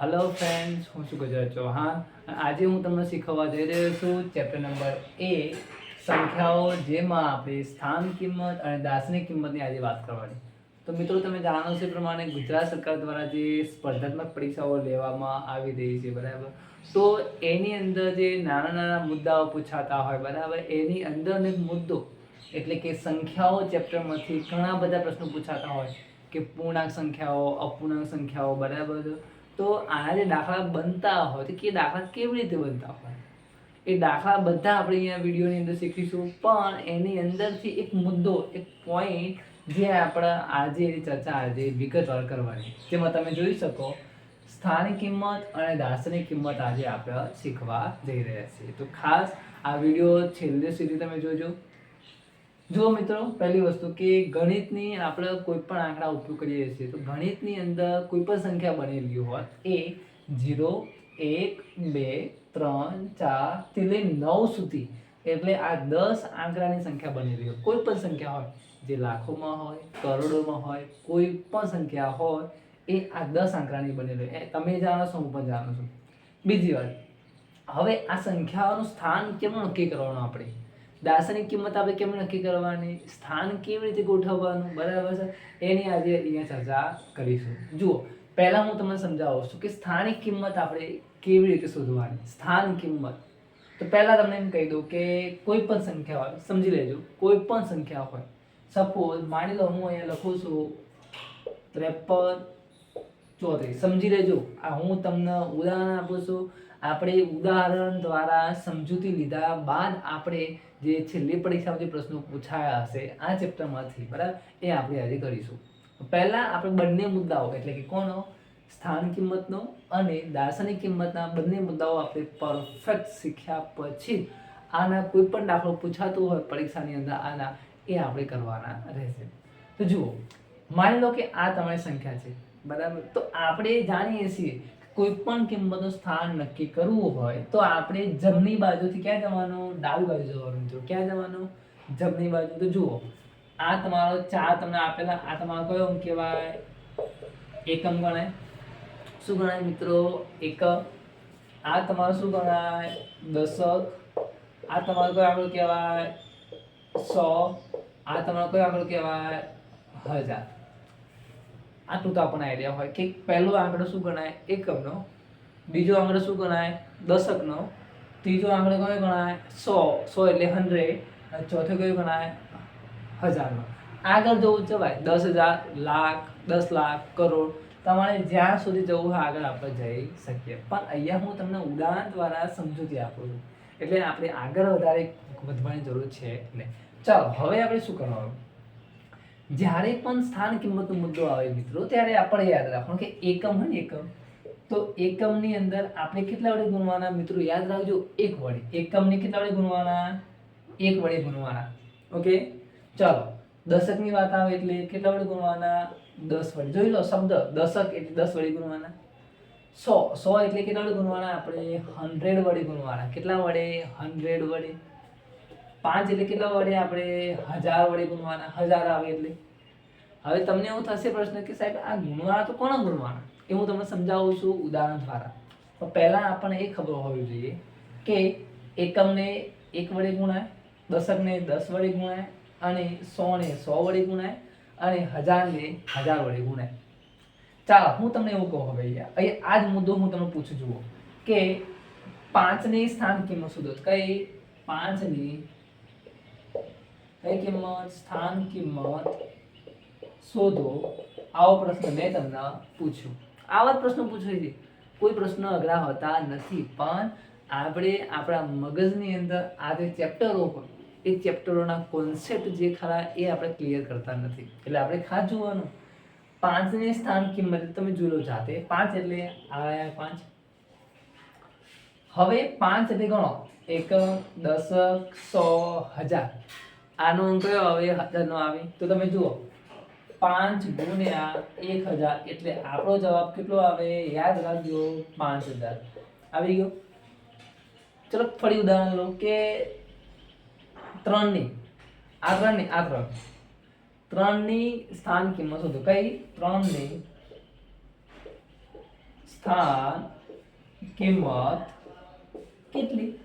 Hello friends હું શું ગુજરાત ચૌહાણ આજે હું તમને શીખવવા જઈ રહ્યો છું ચેપ્ટર નંબર એ સંખ્યાઓ જેમાં આપણે સ્થાન કિંમત અને દાસની કિંમતની આજે વાત કરવાની. તો મિત્રો, તમે જાણો છો પ્રમાણે ગુજરાત સરકાર દ્વારા જે સ્પર્ધાત્મક પરીક્ષાઓ લેવામાં આવી રહી છે, બરાબર? તો એની અંદર જે નાના નાના મુદ્દાઓ પૂછાતા હોય, બરાબર? એની અંદરનો મુદ્દો એટલે કે સંખ્યાઓ ચેપ્ટરમાંથી ઘણા બધા પ્રશ્નો પૂછાતા હોય કે પૂર્ણાંક સંખ્યાઓ, અપૂર્ણાંક સંખ્યાઓ, બરાબર? તો આના જે દાખલા બનતા હોય તો કે દાખલા કેવી રીતે બનતા હોય? એ દાખલા બધા આપણે અહીંયા વિડીયોની અંદર શીખીશું, પણ એની અંદરથી એક મુદ્દો, એક પોઈન્ટ જે આપણા આજે ચર્ચા આજે વિગતવાર કરવાની. જેમાં તમે જોઈ શકો, સ્થાનિક કિંમત અને દાર્શનિક કિંમત આજે આપણે શીખવા જઈ રહ્યા છીએ. તો ખાસ આ વીડિયો છેલ્લે સુધી તમે જોજો. જુઓ મિત્રો, પહેલી વસ્તુ કે ગણિતની આપણે કોઈ પણ આંકડા ઉપયોગ કરીએ છીએ, તો ગણિતની અંદર કોઈ પણ સંખ્યા બનેલી હોય એ ઝીરો, એક, બે, ત્રણ, ચાર, થી લઈ નવ સુધી, એટલે આ દસ આંકડાની સંખ્યા બનેલી હોય. કોઈ પણ સંખ્યા હોય, જે લાખોમાં હોય, કરોડોમાં હોય, કોઈ પણ સંખ્યા હોય, એ આ દસ આંકડાની બનેલી હોય. એ તમે જાણો છો, હું પણ જાણું છું. બીજી વાત, હવે આ સંખ્યાઓનું સ્થાન કેમ નક્કી કરવાનું આપણે? દાર્શનિક કિંમત આપણે કેમ નક્કી કરવાની? સ્થાન કેવી રીતે ગોઠવવાનું? બરાબર છે. એની આજે અહીંયા ચર્ચા કરીશું. જુઓ, પહેલાં હું તમને સમજાવું છું કે સ્થાનિક કિંમત આપણે કેવી રીતે શોધવાની? સ્થાન કિંમત. તો પહેલાં તમને એમ કહી દઉં કે કોઈ પણ સંખ્યા હોય, સમજી લેજો, કોઈ પણ સંખ્યા હોય. સપોઝ માની લો હું અહીંયા લખું છું ત્રેપન ચોત્રીસ. સમજી લેજો. આ હું તમને ઉદાહરણ આપું છું. આપણે ઉદાહરણ દ્વારા સમજૂતી લીધા બાદ આપણે જે છેલ્લી પરીક્ષામાં જે પ્રશ્નો પૂછાયા હશે, આ ચેપ્ટરમાંથી બરાબર? એ આપણે આજે કરીશું. પહેલાં આપણે બંને મુદ્દાઓ, એટલે કે કોનો? સ્થાન કિંમતનો અને દાર્શનિક કિંમતના બંને મુદ્દાઓ આપણે પરફેક્ટ શીખ્યા પછી આના કોઈ પણ દાખલો પૂછાતો હોય પરીક્ષાની અંદર, આના એ આપણે કરવાના રહેશે. તો જુઓ, માની લો કે આ તમારી સંખ્યા છે, બરાબર? તો આપણે જાણીએ છીએ કોઈ પણ કિંમતનું સ્થાન નક્કી કરવું હોય, તો આપણે જમણી બાજુથી ક્યાં જવાનું? ડાબી બાજુ જવાનું મિત્રો. ક્યાં જવાનું? જમણી બાજુ. તો જુઓ, આ તમારો ચાર તમને આપેલા, આ તમારો કયો અંક કહેવાય? એકમ ગણાય. શું ગણાય મિત્રો? એકમ. આ તમારો શું ગણાય? દશક. આ તમારો કયો આંકડો કહેવાય? સો. આ તમારો કયો આંકડો કહેવાય? હજાર. આટલું તો આપણને આઈડિયા હોય કે પહેલો આંકડો શું ગણાય? એકમનો. બીજો આંકડો શું ગણાય? દશકનો. ત્રીજો આંકડો કયો ગણાય? સો. સો એટલે હંડ્રેડ અને ચોથો કયો ગણાય? હજારનો. આગળ જવું જવાય દસ હજાર, લાખ, દસ લાખ, કરોડ. તમારે જ્યાં સુધી જવું હોય આગળ આપણે જઈ શકીએ. પણ અહીંયા હું તમને ઉદાહરણ દ્વારા સમજૂતી આપું છું. એટલે આપણે આગળ વધારે વધવાની જરૂર છે એટલે ચાલો, હવે આપણે શું કરવાનું? જ્યારે પણ સ્થાન કિંમતનો મુદ્દો આવે મિત્રો, ત્યારે આપણે યાદ રાખવાનું કે એકમ હોય ને એકમ. તો એકમની અંદર આપણે કેટલા વડે ગુણવાના? મિત્રો, યાદ રાખજો, એક વડે. એકમને કેટલા વડે ગુણવાના? એક વડે ગુણવાના. ઓકે ચાલો, દશકની વાત આવે એટલે કેટલા વડે ગુણવાના? દસ વડે. જોઈ લો, શબ્દ. દશક એટલે દસ વડે ગુણવાના. સો. સો એટલે કેટલા વડે ગુણવાના? આપણે હંડ્રેડ વડે ગુણવાના. કેટલા વડે? હંડ્રેડ વડે. પાંચ એટલે કેટલા વડે આપણે હજાર વડે ગુણવાના? હજાર આવે એટલે. હવે તમને એવું થશે પ્રશ્ન કે સાહેબ, આ ગુણવાના તો કોણ ગુણવાના? એ હું તમને સમજાવું છું ઉદાહરણ દ્વારા. તો પહેલાં આપણને એ ખબર હોવી જોઈએ કે એકમને એક વડે ગુણાય દશકને દસ વડે ગુણાય, અને સોને સો વડે ગુણાય, અને હજારને હજાર વડે ગુણાય. ચાલો, હું તમને એવું કહું હવે અહીંયા. આ જ મુદ્દો હું તમને પૂછું જુઓ કે પાંચની સ્થાન કિંમત શોધો કઈ? પાંચની કઈ કિંમત, સ્થાન કિંમત? શોધો. આવો પ્રશ્ન મેં તમને પૂછ્યું. આવા જ પૂછ્યો છે. કોઈ પ્રશ્ન અઘરા હોતા નથી, પણ આપણે આપણા મગજની અંદર આ જે ચેપ્ટરો હોય, એ ચેપ્ટરોના કોન્સેપ્ટ જે ખરા એ આપણે ક્લિયર કરતા નથી. એટલે આપણે ખાસ જોવાનું. પાંચને સ્થાન કિંમત તમે જોઈ લો જાતે. પાંચ એટલે આયા પાંચ. હવે પાંચ એટલે ગણો. એક, દસ, સો, હજાર. આનો અંક કયો આવે? હજાર નો આવે. તો તમે જુઓ. પાંચ ગુણ્યા એક હજાર. એટલે આપણો જવાબ કેટલો આવે? યાદ રાખજો, પાંચ હજાર. આવી ગયો. ચલો, ફરી ઉદાહરણ લો કે ત્રણની. આ ત્રણની, આ ત્રણ. ત્રણની સ્થાન કિંમત શોધો. કઈ? ત્રણની સ્થાન કિંમત કેટલી?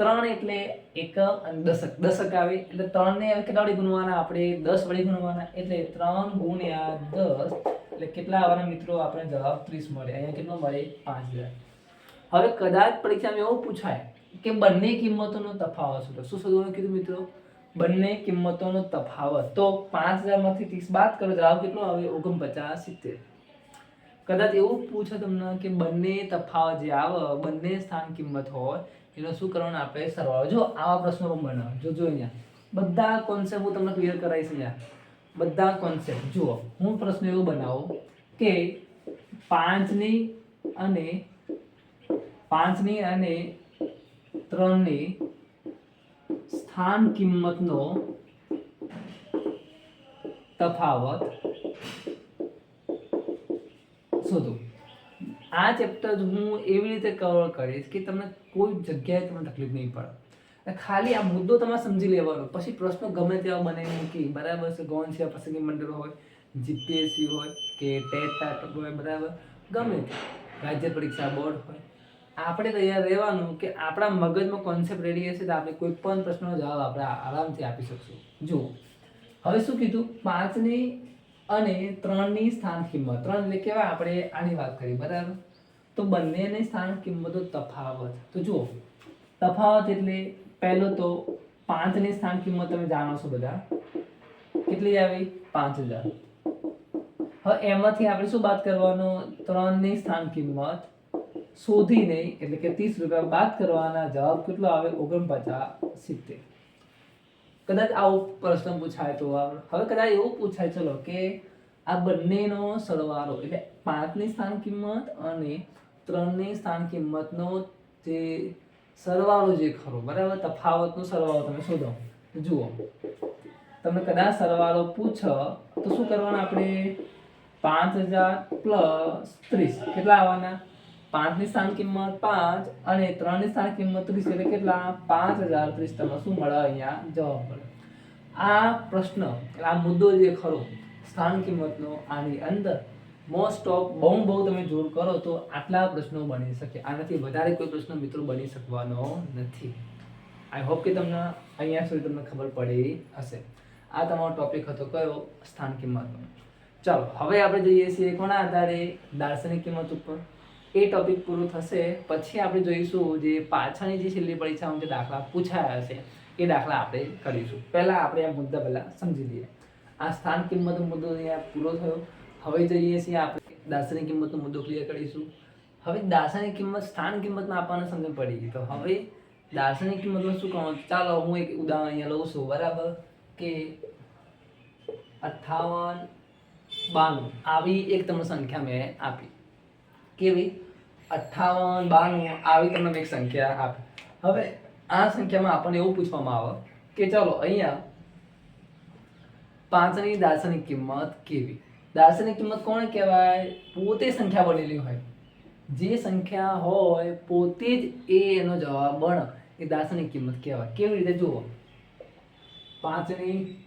ત્રણ એટલે એક દશક. દશક આવે એટલે ત્રણને કેટલા વડે ગુણવાના? આપણે દસ વડે ગુણવાના. એટલે ત્રણ ગુણ્યા દસ એટલે કેટલા આવવાના મિત્રો? આપણે જવાબ ત્રીસ મળે. અહીંયા કેટલો મળે? પાંચ હજાર. હવે કદાચ પરીક્ષામાં એવું પૂછાય કે બંને કિંમતોનો તફાવત શું? શું શોધવાનું કીધું મિત્રો? બંને કિંમતોનો તફાવત. તો પાંચ હજારમાંથી ત્રીસ બાદ કરો. જવાબ કેટલો આવે? ઓગણપચાસ સિત્તેર. કદાચ એવું પૂછે તમને કે બંને તફાવત જે આવે, બંને સ્થાન કિંમત હોય એનો શું કરવાનું આપણે સરવાળો. જો આવા પ્રશ્નો પણ બનાવો જો જો અહીંયા બધા કોન્સેપ્ટ હું તમને ક્લિયર કરાવીશ અહીંયા બધા કોન્સેપ્ટ જુઓ, હું પ્રશ્ન એવો બનાવું કે પાંચની અને પાંચની અને ત્રણની સ્થાન કિંમતનો તફાવત શોધો. આ ચેપ્ટર હું એવી રીતે કવર કરીશ કે તમને કોઈ જગ્યાએ તમને તકલીફ નહીં પડે. ખાલી આ મુદ્દો તમારે સમજી લેવાનો. પછી પ્રશ્નો ગમે તેવા બને મૂકી બરાબર છે, ગૌણ છે પસંદગી મંડળ હોય જીપીએસસી હોય કે ટેટ હોય, બરાબર. ગમે તે રાજ્ય પરીક્ષા બોર્ડ હોય. આપણે તૈયાર રહેવાનું કે આપણા મગજમાં કોન્સેપ્ટ રેડી હશે તો આપણે કોઈ પણ પ્રશ્નનો જવાબ આપણે આરામથી આપી શકશું. જુઓ. હવે શું કીધું? પાંચની અને ત્રણની સ્થાન કિંમત. ત્રણ એટલે કેવા? આપણે આની વાત કરી, બરાબર? તો બંનેની સ્થાન કિંમતો તફાવત. તો જુઓ, તફાવત એટલે પહેલો તો પાંચની સ્થાન કિંમત તમે જાણો છો બધા. કેટલી આવી? પાંચ હજાર. હવે એમાંથી આપણે શું વાત કરવાનો? ત્રણની સ્થાન કિંમત શોધીને, એટલે કે ત્રીસ રૂપિયા બાદ કરવાના જવાબ કેટલો આવે? ઓગણપચાસ સિત્તેર. કદાચ આવો પ્રશ્ન પૂછાય તો હવે કદાચ એવું પૂછાય, ચલો કે આ બંનેનો સરવાળો એટલે પાંચની સ્થાન કિંમત અને ત્રણની સ્થાન કિંમતનો જે સરવાળો જે ખરો, બરાબર? તફાવતનો સરવાળો તમે શોધો. જુઓ. તમને કદાચ સરવાળો પૂછો, તો શું કરવાનું આપણે? પાંચ હજાર પ્લસ ત્રીસ. કેટલા આવવાના? પાંચની સ્થાન કિંમત પાંચ અને ત્રણની સ્થાન કિંમત ત્રીસ, એટલે કેટલા? પાંચ હજાર ત્રીસ. તમને શું મળે અહીંયા? જવાબ મળે. આ પ્રશ્ન આ મુદ્દો જે ખરો, સ્થાન કિંમતનો, આની અંદર મોસ્ટ ઓફ બહુ બહુ તમે જોર કરો તો આટલા પ્રશ્નો બની શકે. આનાથી વધારે કોઈ પ્રશ્ન મિત્રો બની શકવાનો નથી. આઈ હોપ કે તમને અહીંયા સુધી તમને ખબર પડી હશે. આ તમારો ટોપિક હતો કયો? સ્થાન કિંમતનો. ચાલો, હવે આપણે જઈએ છીએ કોના આધારે? દાર્શનિક કિંમત ઉપર. એ ટોપિક પૂરું થશે. પછી આપણે જોઈશું જે પાછળની જે છેલ્લી પરીક્ષામાં જે દાખલા પૂછાયા હશે એ દાખલા આપણે કરીશું. પહેલાં આપણે આ મુદ્દા પહેલાં સમજી લઈએ. આ સ્થાન કિંમતનો મુદ્દો અહીંયા પૂરો થયો. હવે જઈએ છીએ આપણે દાસની કિંમતનો મુદ્દો ક્લિયર કરીશું. હવે દાર્શનિક કિંમત સ્થાન કિંમતમાં આપણને સમજ પડી ગઈ. તો હવે દાર્શનિક કિંમતમાં શું કહું ચાલો હું એક ઉદાહરણ અહીંયા લઉં છું. બરાબર? કે અઠ્ઠાવન બાણું. આવી એક તમને સંખ્યા મેં આપી. કેવી? અઠ્ઠાવન, બાણું આવી તમને એક સંખ્યા આપે. હવે આ સંખ્યામાં આપણને એવું પૂછવામાં આવે કે ચાલો અહીંયા પાંચની દાર્શનિક કિંમત કેવી? દાર્શનિક કિંમત કોને કહેવાય? પોતે સંખ્યા બનેલી હોય. જે સંખ્યા હોય પોતે જ એ એનો જવાબ બને. એ દાર્શનિક કિંમત કહેવાય. કેવી રીતે? જુઓ. પાંચની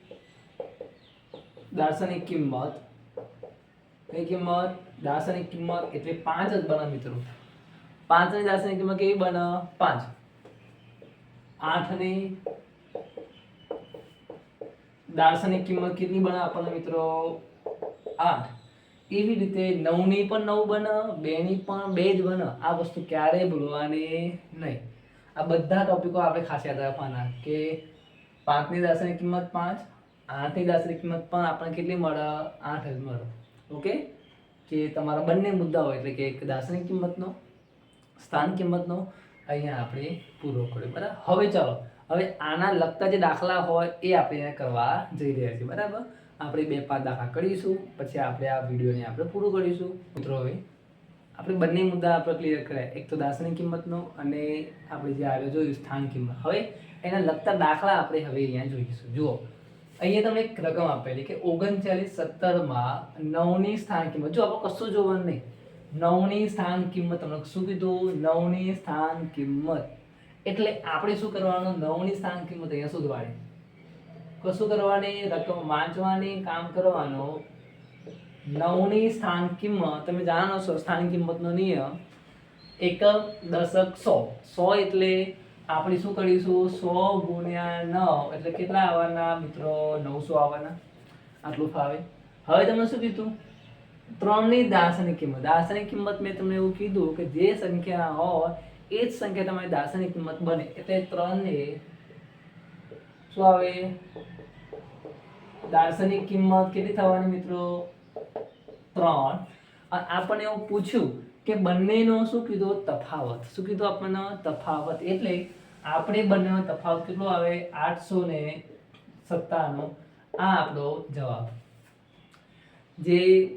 દાર્શનિક કિંમત કઈ કિંમત? દાર્શનિક કિંમત એટલે પાંચ જ બને મિત્રો. પાંચની દાર્શનિક કિંમત કેવી બને? પાંચ. આઠની દાર્શનિક કિંમત કેટલી બને આપણને મિત્રો? આઠ. એવી રીતે નવની પણ નવ બને, બેની પણ બે જ બને. આ વસ્તુ ક્યારેય ભૂલવાની નહીં. આ બધા ટોપિકો આપણે ખાસ યાદ રાખવાના કે પાંચની દાર્શનિક કિંમત પાંચ, આઠની દાર્શનિક કિંમત પણ આપણને કેટલી મળે? આઠ જ મળે. ઓકે? કે તમારા બંને મુદ્દા હોય એટલે કે એક દાર્શનિક કિંમતનો, સ્થાન કિંમતનો, અહીંયા આપણે પૂરો કર્યો, બરાબર? હવે ચાલો, હવે આના લગતા જે દાખલા હોય એ આપણે અહીંયા કરવા જઈ રહ્યા છીએ, બરાબર? આપણે બે પાંચ દાખલા કરીશું, પછી આપણે આ વિડીયોને આપણે પૂરું કરીશું. મિત્રો, હવે આપણે બંને મુદ્દા આપણે ક્લિયર કર્યા. એક તો દાર્શનિક કિંમતનો અને આપણે જે આગળ જોયું, સ્થાન કિંમત. હવે એના લગતા દાખલા આપણે હવે અહીંયા જોઈશું. જુઓ. અહીંયા તમને એક રકમ આપેલી કે ઓગણચાલીસ સત્તરમાં નવની સ્થાન કિંમત. જો આપણે કશું જોવાનું નહીં. નવની સ્થાન કિંમત તમને શું કીધું? નવની સ્થાન કિંમત. એટલે આપણે શું કરવાનું? નવની સ્થાન કિંમત અહીંયા શોધવાની કશું કરવાની? રકમ વાંચવાની? કામ કરવાનો? નવની સ્થાન કિંમત, તમે જાણો છો સ્થાન કિંમતનો નિયમ એકમ દશક સો. સો એટલે આપણે શું કરીશું? સો ગુણ્યા નવ, એટલે કેટલા આવવાના મિત્રો? નવસો આવવાના. આટલું ફાવે. હવે તમે શું કીધું? ત્રણની દાસની કિંમત. દાસની કિંમત મેં તમને એવું કીધું કે જે સંખ્યા હોય, એ જ સંખ્યા તમારી દાસની કિંમત બને. એટલે ત્રણને શું આવે? દાર્શનિક કિંમત કેટલી થવાની મિત્રો? ત્રણ. અને આપણને એવું પૂછ્યું કે બંનેનો શું કીધું? તફાવત. શું કીધું આપણને? તફાવત. એટલે આપણે બંનેનો તફાવત કેટલો આવે? આઠસો ને સત્તાનો આ આપણો જવાબ. જે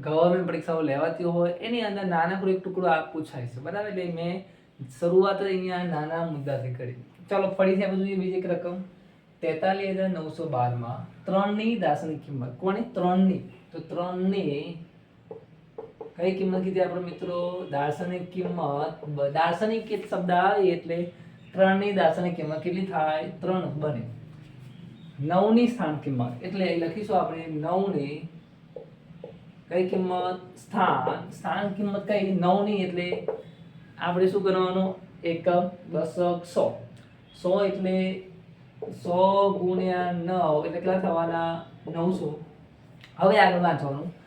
ગવર્મેન્ટ પરીક્ષાઓ લેવાતી હોય, એની અંદર નાનકડો એક ટુકડો આ પૂછાય છે. બરાબર? એટલે મેં શરૂઆત અહીંયા નાના મુદ્દાથી કરી. ચાલો ફરીથી આપણે જોઈએ બીજી એક રકમ. તેતાલીસ હજાર નવસો બારમાં ત્રણની દાસની કિંમત. કોની? ત્રણની. તો ત્રણની કઈ કિંમત કીધી આપણે મિત્રો? દાર્શનિક કિંમત દાર્શનિક શબ્દ આવે એટલે ત્રણની દાર્શનિક કિંમત કેટલી થાય? ત્રણ બને. નવની સ્થાન કિંમત. એટલે લખીશું આપણે નવની કઈ કિંમત? સ્થાન. સ્થાન કિંમત કઈ? નવની એટલે આપણે શું કરવાનું? એકમ, દશક, સો. સો એટલે સો ગુણ્યા નવ. એટલે કેટલા થવાના? નવસો. હવે આગળ વાંચવાનું.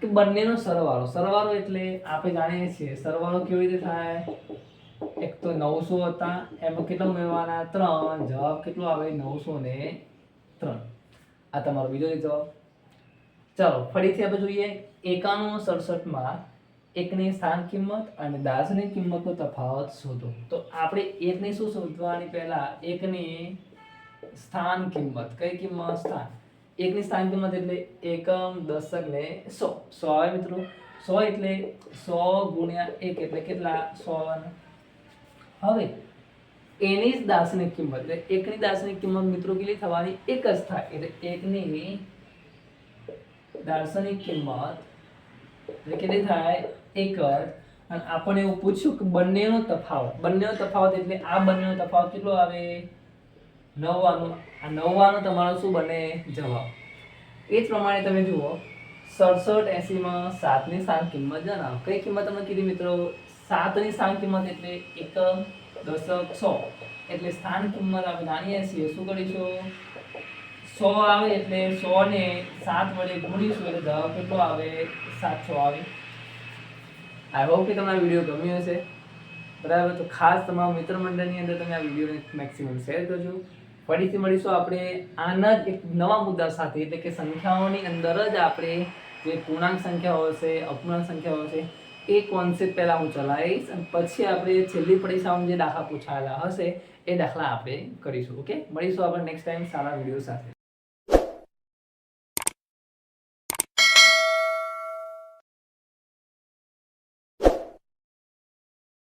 કે બંનેનો સરવાળો. સરવાળો એટલે આપણે જાણીએ છીએ, સરવાળો કેવી રીતે થાય? એક તો નવસો હતા, એમાં કેટલો મેળવાના ત્રણ. જવાબ કેટલો આવે? નવસો ને ત્રણ. આ તમારો બીજો જવાબ. ચાલો, ફરીથી આપણે જોઈએ. એકાણું સડસઠમાં એકની સ્થાન કિંમત અને દાસની કિંમતનો તફાવત શોધો. તો આપણે એકની શું શોધવાની પહેલા? એકની સ્થાન કિંમત. કઈ કિંમત? સ્થાન. એકની સ્થાન કિંમત એટલે એકમ દશક ને સો. સો આવે મિત્રો. સો એટલે સો ગુણ્યા એક એટલે કેટલા? સો હવે એની જ દાસની કિંમત એટલે એકની દાસની કિંમત મિત્રો કેટલી થવાની? એક જ થાય. એટલે એકની દાર્શનિક કિંમત એટલે કેટલી થાય? એક જ. અને આપણને એવું પૂછ્યું કે બંનેનો તફાવત. બંનેનો તફાવત એટલે આ બંનેનો તફાવત કેટલો આવે? નવ્વાણું. આ નવ્વાણું તમારો શું બને? જવાબ. એ જ પ્રમાણે તમે જુઓ, સડસઠ એંસીમાં સાતની સાત કિંમત જણાવો. કઈ કિંમત તમે કીધી મિત્રો? સાતની સાત કિંમત એટલે એક દશક સો. એટલે સ્થાન કિંમત આપણે જાણીએ છીએ શું કરીશું? સો આવે એટલે સો ને સાત વડે ગુણીશું એટલે જવાબ કેટલો આવે? સાતસો આવે. આઈ હોપ કે તમને વીડિયો ગમ્યો હશે. બરાબર? તો ખાસ તમારા મિત્ર મંડળની અંદર તમે આ વિડીયોને મેક્સિમમ શેર કરજો. ફરીથી મળીશું આપણે આના જ એક નવા મુદ્દા સાથે, એટલે કે સંખ્યાઓની અંદર જ આપણે જે પૂર્ણાંક સંખ્યાઓ હશે, અપૂર્ણાંક સંખ્યાઓ હશે, એ કોન્સેપ્ટ પહેલાં હું ચલાવીશ અને પછી આપણે છેલ્લી પરીક્ષામાં જે દાખલા પૂછાયેલા હશે, એ દાખલા આપણે કરીશું ઓકે મળીશું આપણે નેક્સ્ટ ટાઈમ સારા વીડિયો સાથે.